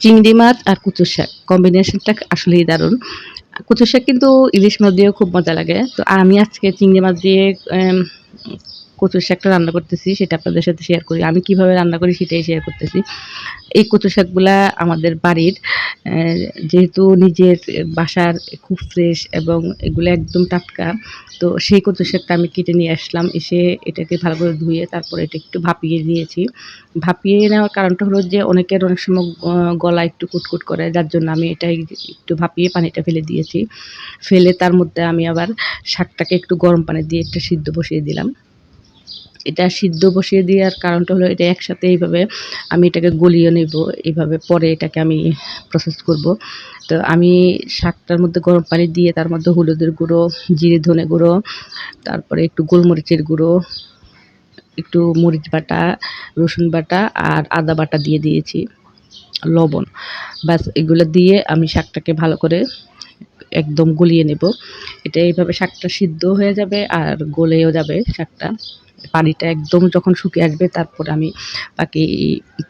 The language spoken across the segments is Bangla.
চিংড়ি মাছ আর কুচু শাক। কম্বিনেশনটা আসলেই দারুণ। কুচু শাক কিন্তু ইলিশ মাছ দিয়েও খুব মজা লাগে। তো আমি আজকে চিংড়ি মাছ দিয়ে কচুর শাকটা রান্না করতেছি, সেটা আপনাদের সাথে শেয়ার করি। আমি কীভাবে রান্না করি সেটাই শেয়ার করতেছি। এই কচু শাকগুলা আমাদের বাড়ির যেহেতু নিজের বাসার খুব ফ্রেশ এবং এগুলো একদম টাটকা, তো সেই কচু শাকটা আমি কেটে নিয়ে আসলাম। এসে এটাকে ভালো করে ধুয়ে তারপরে এটা একটু ভাপিয়ে নিয়েছি। ভাপিয়ে নেওয়ার কারণটা হলো যে অনেকের অনেক সময় গলা একটু কুটকুট করে, যার জন্য আমি এটা একটু ভাপিয়ে পানিটা ফেলে দিয়েছি। ফেলে তার মধ্যে আমি আবার শাকটাকে একটু গরম পানি দিয়ে একটা সিদ্ধ বসিয়ে দিলাম। এটা সিদ্ধ বসিয়ে দেওয়ার কারণটা হলো এটা একসাথে এইভাবে আমি এটাকে গলিয়ে নেব। এইভাবে পরে এটাকে আমি প্রসেস করব। তো আমি শাকটার মধ্যে গরম পানি দিয়ে তার মধ্যে হলুদের গুঁড়ো, জিরে, ধনে গুঁড়ো, তারপরে একটু গোলমরিচের গুঁড়ো, একটু মরিচ বাটা, রসুন বাটা আর আদা বাটা দিয়ে দিয়েছি, লবণ। ব্যাস, এগুলো দিয়ে আমি শাকটাকে ভালো করে একদম গলিয়ে নেব। এটা এইভাবে শাকটা সিদ্ধ হয়ে যাবে আর গলেও যাবে শাকটা। পানিটা একদম যখন শুকিয়ে আসবে, তারপর আমি বাকি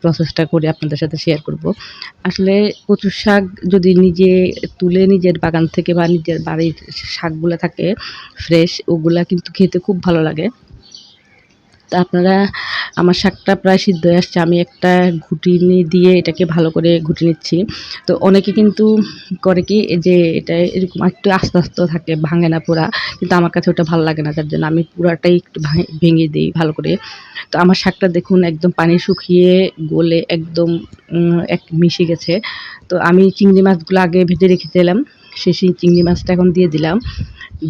প্রসেসটা করে আপনাদের সাথে শেয়ার করব। আসলে কচুর শাক যদি নিজে তুলে নিজের বাগান থেকে বা নিজের বাড়ির শাকগুলো থাকে ফ্রেশ ওগুলা কিন্তু খেতে খুব ভালো লাগে। তা আপনারা, আমার শাকটা প্রায় সিদ্ধ হয়ে আসছে। আমি একটা ঘুটিনি দিয়ে এটাকে ভালো করে ঘুটে নিচ্ছি। তো অনেকে কিন্তু করে কি যে এটা এরকম একটু আস্তে আস্তে থাকে, ভাঙে না পুরা, কিন্তু আমার কাছে ওটা ভালো লাগে না তার জন্য আমি পুরাটাই একটু ভাঙে- দিই ভালো করে। তো আমার শাকটা দেখুন একদম পানি শুকিয়ে গলে একদম এক মিশে গেছে। তো আমি চিংড়ি মাছগুলো আগে ভেজে রেখেছিলাম সেই সেই চিংড়ি মাছটা এখন দিয়ে দিলাম।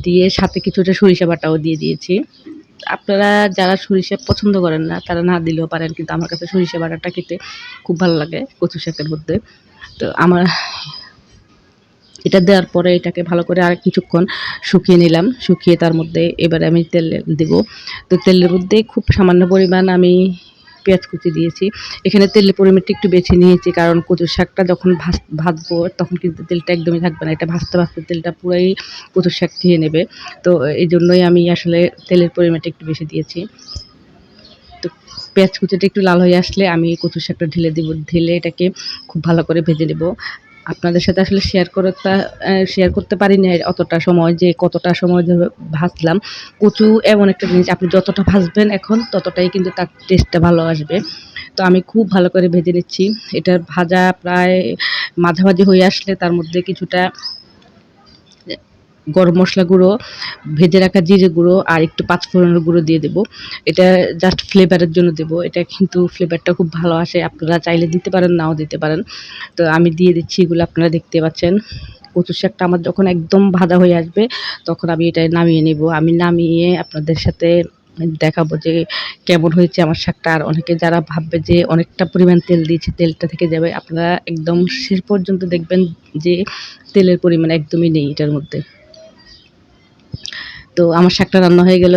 দিয়ে সাথে কিছুটা সরিষা বাটাও দিয়ে দিয়েছি। আপনারা যারা সরিষা পছন্দ করেন না, তারা না দিলেও পারেন, কিন্তু আমার কাছে সরিষা বাটাটা খেতে খুব ভালো লাগে কচু শাকের মধ্যে। তো আমার এটা দেওয়ার পরে এটাকে ভালো করে আর কিছুক্ষণ শুকিয়ে নিলাম। শুকিয়ে তার মধ্যে এবারে আমি তেল দেব। তো তেলের মধ্যে খুব সামান্য পরিমাণ আমি পেঁয়াজ কুচি দিয়েছি। এখানে তেলের পরিমাণটা একটু বেছে নিয়েছি, কারণ কচুর শাকটা যখন ভাজ, ভাজবো তখন কিন্তু তেলটা একদমই থাকবে না। এটা ভাজতে ভাজতে তেলটা পুরাই কচুর শাক খেয়ে নেবে। তো এই জন্যই আমি আসলে তেলের পরিমাণটা একটু বেশি দিয়েছি। তো পেঁয়াজ কুচিটা একটু লাল হয়ে আসলে আমি কচুর শাকটা ঢেলে দেবো, ঢেলে এটাকে খুব ভালো করে ভেজে নেব। আপনাদের সাথে আসলে শেয়ার করতে শেয়ার করতে পারি না অতটা সময় যে কতটা সময় ধরে ভাজলাম। কচু এমন একটা জিনিস, আপনি যতটা ভাজবেন এখন, ততটাই কিন্তু তার টেস্টটা ভালো আসবে। তো আমি খুব ভালো করে ভেজে নিচ্ছি। এটা ভাজা প্রায় মাঝামাঝি হয়ে আসলে তার মধ্যে কিছুটা গরম মশলা গুঁড়ো, ভেজে রাখা জিরে গুঁড়ো আর একটু পাঁচফোড়নের গুঁড়ো দিয়ে দেবো। এটা জাস্ট ফ্লেভারের জন্য দেবো। এটা কিন্তু ফ্লেভারটা খুব ভালো আসে। আপনারা চাইলে দিতে পারেন, নাও দিতে পারেন। তো আমি দিয়ে দিচ্ছি এগুলো, আপনারা দেখতে পাচ্ছেন। কচু শাকটা আমার যখন একদম ভাজা হয়ে আসবে, তখন আমি এটা নামিয়ে নেব। আমি নামিয়ে আপনাদের সাথে দেখাবো যে কেমন হয়েছে আমার শাকটা। আর অনেকে যারা ভাববে যে অনেকটা পরিমাণ তেল দিয়েছে, তেলটা থেকে যাবে, আপনারা একদম শেষ পর্যন্ত দেখবেন যে তেলের পরিমাণ একদমই নেই এটার মধ্যে। তো আমার শাকটা রান্না হয়ে গেল।